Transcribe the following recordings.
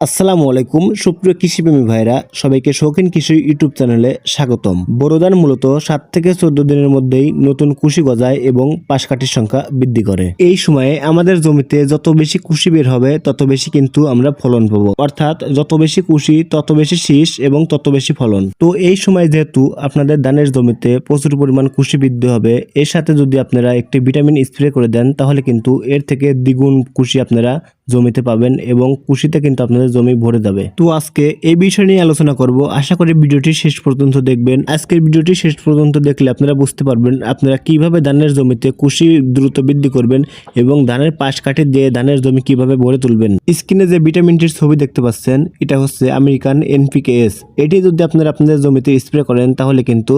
আসসালামু আলাইকুম, সুপ্রিয় কৃষিপ্রেমী ভাইরা, সবাইকে শৌখিন কৃষি ইউটিউব চ্যানেলে স্বাগতম। বোরোদান মূলত সাত থেকে চোদ্দ দিনের মধ্যেই নতুন কুশি গজায় এবং পাশকাঠির সংখ্যা বৃদ্ধি করে। এই সময়ে আমাদের জমিতে যত বেশি কুশি বের হবে, তত বেশি কিন্তু আমরা ফলন পাবো। অর্থাৎ যত বেশি কুশি, তত বেশি শীষ এবং তত বেশি ফলন। তো এই সময় যেহেতু আপনাদের ধানের জমিতে প্রচুর পরিমাণ কুশি বৃদ্ধি হবে, এর সাথে যদি আপনারা একটি ভিটামিন স্প্রে করে দেন, তাহলে কিন্তু এর থেকে দ্বিগুণ কুশি আপনারা জমিতে পাবেন এবং কুশিতে কিন্তু আপনাদের জমি ভরে যাবে। তো আজকে এই বিষয় নিয়ে আলোচনা করব। আশা করি ভিডিওটি শেষ পর্যন্ত দেখবেন। আজকের ভিডিওটি শেষ পর্যন্ত দেখলে আপনারা বুঝতে পারবেন আপনারা কীভাবে ধানের জমিতে কুশি দ্রুত বৃদ্ধি করবেন এবং ধানের পাশ কাটে দিয়ে ধানের জমি কীভাবে ভরে তুলবেন। স্ক্রিনে যে ভিটামিনটির ছবি দেখতে পাচ্ছেন, এটা হচ্ছে আমেরিকান এনপিকেএস। এটি যদি আপনারা আপনাদের জমিতে স্প্রে করেন, তাহলে কিন্তু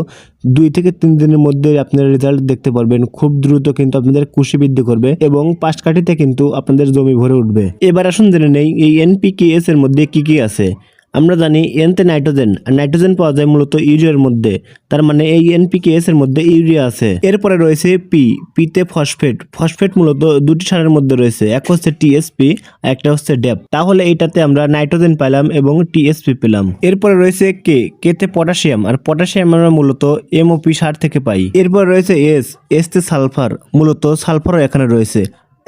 দুই থেকে তিন দিনের মধ্যে আপনারা রেজাল্ট দেখতে পারবেন। খুব দ্রুত কিন্তু আপনাদের কুশি বৃদ্ধি করবে এবং পাশ কাঠিতে কিন্তু আপনাদের জমি ভরে উঠবে। এবার আসুন জেনে নেই, এই এনপিকেএস এর মধ্যে কি কি আছে? আমরা জানি এনতে নাইট্রোজেন, আর নাইট্রোজেন পাওয়া যায় মূলত ইউরিয়ার মধ্যে। তার মানে এই এনপিকেএস এর মধ্যে ইউরিয়া আছে। এরপরে রয়েছে পি পিতে ফসফেট। ফসফেট মূলত দুটি সারের মধ্যে রয়েছে, এক হচ্ছে টিএসপি আর একটা হচ্ছে ডেপ তাহলে এটাতে আমরা নাইট্রোজেন পেলাম এবং টিএসপি পেলাম। এরপরে রয়েছে কে কেতে পটাশিয়াম, আর পটাশিয়াম আমরা মূলত এমওপি সার থেকে পাই। এরপর রয়েছে এস এসতে সালফার, মূলত সালফারও এখানে রয়েছে।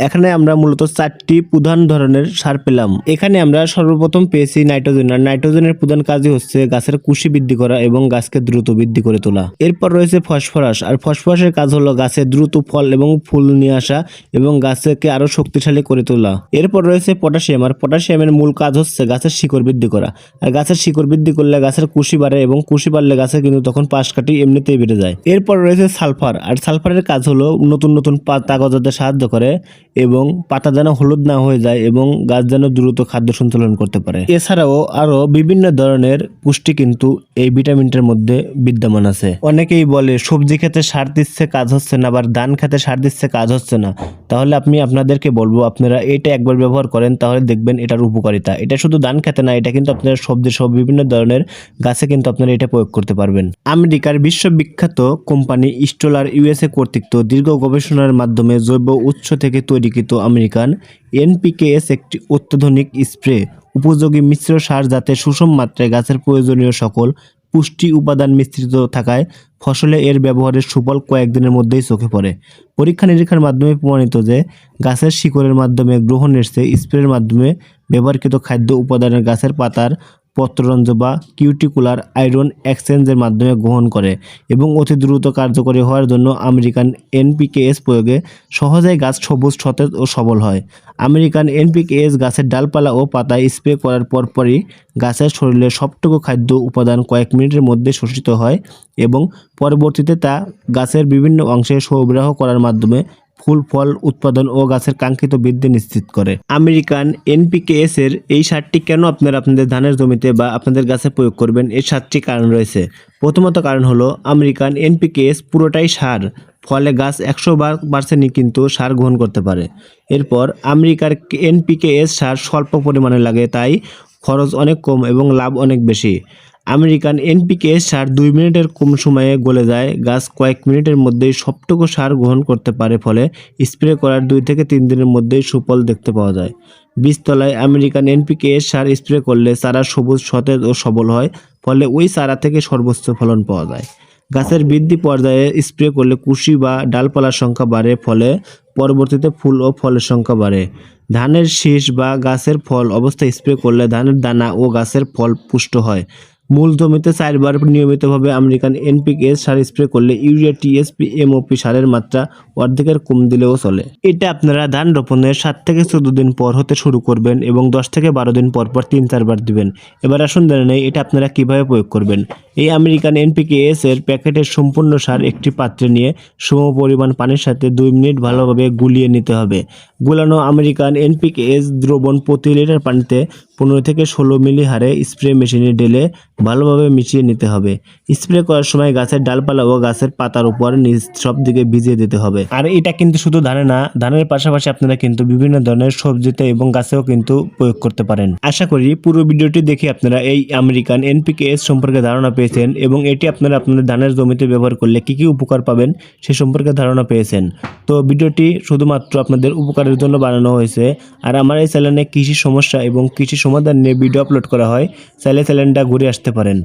এখানে আমরা মূলত চারটি প্রধান ধরনের সার পেলাম। এখানে আমরা সর্বপ্রথম পেয়েছি নাইট্রোজেন, আর নাইট্রোজেনের প্রধান কাজই হচ্ছে গাছের কুশি বৃদ্ধি করা এবং গাছকে দ্রুত বৃদ্ধি করে তোলা। এরপর রয়েছে ফসফরাস, আর ফসফরাসের কাজ হলো গাছে দ্রুত ফল এবং ফুল নিয়ে আসা এবং গাছকে আরও শক্তিশালী করে তোলা। এরপর রয়েছে পটাশিয়াম, আর পটাশিয়ামের মূল কাজ হচ্ছে গাছের শিকড় বৃদ্ধি করা। আর গাছের শিকড় বৃদ্ধি করলে গাছের কুশি বাড়ে এবং কুশি বাড়লে গাছে কিন্তু তখন পাশ কাটি এমনিতেই বেড়ে যায়। এরপর রয়েছে সালফার, আর সালফারের কাজ হলো নতুন নতুন পাতা গজাতে সাহায্য করে এবং পাতা যেন হলুদ না হয়ে যায় এবং গাছ যেন দ্রুত খাদ্য সঞ্চালন করতে পারে। এছাড়াও আরও বিভিন্ন ধরনের পুষ্টি কিন্তু এই ভিটামিনটার মধ্যে বিদ্যমান আছে। অনেকেই বলে, সবজি খেতে সার দিচ্ছে, কাজ হচ্ছে না, আবার ধান খেতে সার দিচ্ছে, কাজ হচ্ছে না। তাহলে আমি আপনাদেরকে বলব, আপনারা এটা একবার ব্যবহার করেন, তাহলে দেখবেন এটার উপকারিতা। এটা শুধু ধান খেতে না, এটা কিন্তু আপনারা সবজি সব বিভিন্ন ধরনের গাছে কিন্তু আপনারা এটা প্রয়োগ করতে পারবেন। আমেরিকার বিশ্ববিখ্যাত কোম্পানি স্টোলার ইউএসএ কর্তৃক দীর্ঘ গবেষণার মাধ্যমে জৈব উৎস থেকে তৈরিকৃত আমেরিকান এনপিকেএস একটি অত্যাধুনিক স্প্রে। উপযোগী মিশ্র সার যাতে সুষম মাত্রায় গাছের প্রয়োজনীয় সকল পুষ্টি উপাদান মিশ্রিত থাকায় ফসলে এর ব্যবহারের সুফল কয়েকদিনের মধ্যেই চোখে পড়ে। পরীক্ষা নিরীক্ষার মাধ্যমে প্রমাণিত যে, গাছের শিকড়ের মাধ্যমে গ্রহণের চেয়ে স্প্রের মাধ্যমে ব্যবহারকৃত খাদ্য উপাদানের গাছের পাতার পত্ররঞ্জ বা কিউটিকুলার আয়রন এক্সচেঞ্জের মাধ্যমে গ্রহণ করে এবং অতি দ্রুত কার্যকরী হওয়ার জন্য আমেরিকান এনপিকেএস প্রয়োগে সহজেই গাছ সবুজ, সতেজ ও সবল হয়। আমেরিকান এনপিকেএস গাছের ডালপালা ও পাতায় স্প্রে করার পরপরই গাছের শরীরে সবটুকু খাদ্য উপাদান কয়েক মিনিটের মধ্যে শোষিত হয় এবং পরবর্তীতে তা গাছের বিভিন্ন অংশে সরবরাহ করার মাধ্যমে ফুল ফল উৎপাদন ও গাছের কাঙ্ক্ষিত বৃদ্ধি নিশ্চিত করে। আমেরিকান এনপিকেএস এর এই সারটি কেন আপনারা আপনাদের ধানের জমিতে বা আপনাদের গাছে প্রয়োগ করবেন? এর সাতটি কারণ রয়েছে। প্রথমত কারণ হলো, আমেরিকান এনপিকেএস পুরোটাই সার। ফলে গাছ একশো বার পার্সেন্টই কিন্তু সার গ্রহণ করতে পারে। এরপর আমেরিকার এনপিকেএস সার স্বল্প পরিমাণে লাগে, তাই খরচ অনেক কম এবং লাভ অনেক বেশি। আমেরিকান এনপিকে সার দুই মিনিটের কম সময়ে গলে যায়। গাছ কয়েক মিনিটের মধ্যেই সবটুকু সার গ্রহণ করতে পারে ফলে স্প্রে করার দুই থেকে তিন দিনের মধ্যেই সুফল দেখতে পাওয়া যায়। বীজতলায় আমেরিকান এনপিকে সার স্প্রে করলে চারা সবুজ, সতেজ ও সবল হয়, ফলে ওই চারা থেকে সর্বোচ্চ ফলন পাওয়া যায়। গাছের বৃদ্ধি পর্যায়ে স্প্রে করলে কুশি বা ডালপালার সংখ্যা বাড়ে, ফলে পরবর্তীতে ফুল ও ফলের সংখ্যা বাড়ে। ধানের শীষ বা গাছের ফল অবস্থায় স্প্রে করলে ধানের দানা ও গাছের ফল পুষ্ট হয়। মূল জমিতে চারবার নিয়মিতভাবে আমেরিকান এনপিকে সার স্প্রে করলে ইউরিয়া, টিএসপি, এমওপি সারের মাত্রা অর্ধেকের কম দিলেও চলে। এটা আপনারা ধান রোপণের সাত থেকে চোদ্দ দিন পর হতে শুরু করবেন এবং দশ থেকে বারো দিন পর পর তিন, চারবার দিবেন। এবার আসুন জেনে নেই এটা আপনারা কীভাবে প্রয়োগ করবেন। এই আমেরিকান এনপিকেএস এর প্যাকেটের সম্পূর্ণ সার একটি পাত্রে নিয়ে সম পরিমাণ পানির সাথে দুই মিনিট ভালোভাবে গুলিয়ে নিতে হবে। গুলানো আমেরিকান এনপিকেএস দ্রবণ প্রতি লিটার পানিতে পনেরো থেকে ষোলো মিলি হারে স্প্রে মেশিনে ঢেলে ভালোভাবে মিশিয়ে নিতে হবে। স্প্রে করার সময় গাছের ডালপালা ও গাছের পাতার উপর নিচ সব দিকে ভিজিয়ে দিতে হবে। আর এটা কিন্তু শুধু ধানে না, ধানের পাশাপাশি আপনারা কিন্তু বিভিন্ন ধরনের সবজিতে এবং গাছেও কিন্তু প্রয়োগ করতে পারেন। আশা করি পুরো ভিডিওটি দেখে আপনারা এই আমেরিকান এনপিকেএস সম্পর্কে ধারণা পেয়েছেন এবং এটি আপনারা আপনাদের ধানের জমিতে ব্যবহার করলে কি কি উপকার পাবেন সে সম্পর্কে ধারণা পেয়েছেন। তো ভিডিওটি শুধুমাত্র আপনাদের উপকারের জন্য বানানো হয়েছে। আর আমার এই চ্যানেলে কৃষি সমস্যা এবং কৃষি সমাধান নিয়ে ভিডিও আপলোড করা হয় চাইলে চ্যানেলটা ঘুরে আসতে পারেন।